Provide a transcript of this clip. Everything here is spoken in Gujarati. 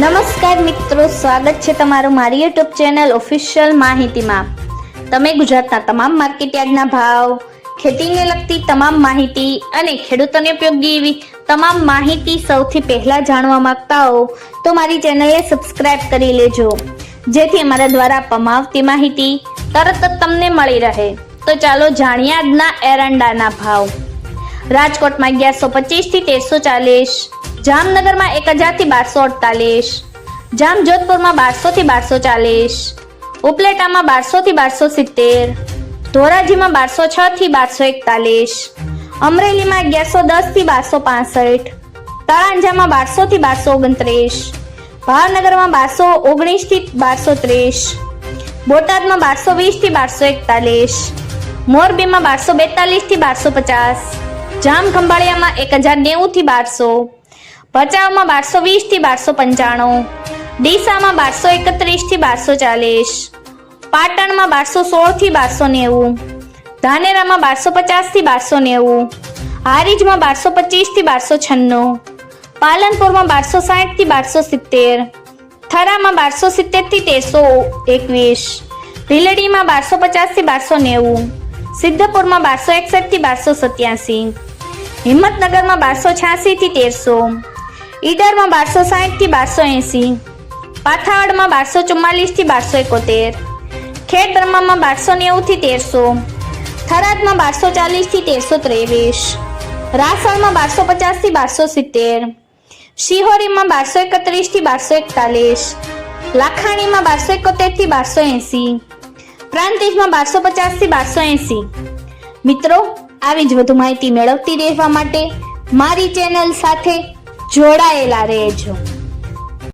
નમસ્કાર મિત્રો, સ્વાગત છે તમારું મારી યુટ્યુબ ચેનલ ઓફિશિયલ માહિતીમાં. તમે ગુજરાતના તમામ માર્કેટયાર્ડના ભાવ, ખેતીને લગતી તમામ માહિતી અને ખેડૂતોને ઉપયોગી એવી તમામ માહિતી સૌથી પહેલા જાણવા માંગતા હો, તો મારી ચેનલને સબસ્ક્રાઇબ કરી લેજો. જેથી અમારા દ્વારા આપવામાં આવતી માહિતી તરત જ તમને મળી રહે. તો ચાલો જાણીએ આજના એરંડાના ભાવ. રાજકોટમાં અગિયારસો પચીસથી તેરસો ચાલીસ. જામનગરમાં એક હજારથી બારસો અડતાલીસ, જામજોધપુરમાં બારસો થી બારસો ચાલીસ, ઉપલેટામાં બારસો થી બારસો સિત્તેર, ધોરાજીમાં બારસો છ થી બારસો એકતાલીસ, અમરેલીમાં અગિયારસો દસથી બારસો પાસઠ તળાંજામાં બારસો થી બારસો ઓગણત્રીસ, ભાવનગરમાં બારસો ઓગણીસથી બારસો ત્રીસ, બોટાદમાં બારસો વીસથી બારસો એકતાલીસ, મોરબીમાં બારસો બેતાલીસથી બારસો પચાસ જામ ખંભાળિયામાં એક હજાર નેવું થી બારસો ભચાઉમાં બારસો વીસથી બારસો પંચાણું, ડીસામાં બારસો એકત્રીસથી બારસો ચાલીસ, પાટણમાં બારસો સોળથી બારસો નેવું, ધાનેરામાં બારસો પચાસથી બારસો નેવું, હારીજમાં બારસો પચીસથી બારસો છન્નું, પાલનપુરમાં બારસો સાઠથી બારસો સિત્તેર, થરામાં બારસો સિત્તેરથી તેરસો એકવીસ, ભીલડીમાં બારસો પચાસથી બારસો નેવું, સિદ્ધપુરમાં બારસો એકસઠથી બારસો સત્યાસી, હિંમતનગરમાં બારસો છ્યાસી થી તેરસો ઈડરમાં બારસો સાઠથી બારસો એંસી, પાથાવાડમાં બારસો ચુમ્માલીસથી બારસો એકોતેર ખેડ બ્રહ્મામાં બારસો નેવું થી તેરસો, થરાદમાં બારસો ચાલીસથી તેરસો ત્રેવીસ, રાસણમાં બારસો પચાસથી બારસો સિત્તેર, શિહોરીમાં બારસો એકત્રીસથી બારસો એકતાલીસ, લાખાણીમાં બારસો એકોતેરથી બારસો એંસી, પ્રાંતિજમાં બારસો પચાસથી બારસો એંસી. મિત્રો, આવી જ વધુ માહિતી મેળવતી રહેવા માટે મારી ચેનલ સાથે જોડાયેલા રહેજો.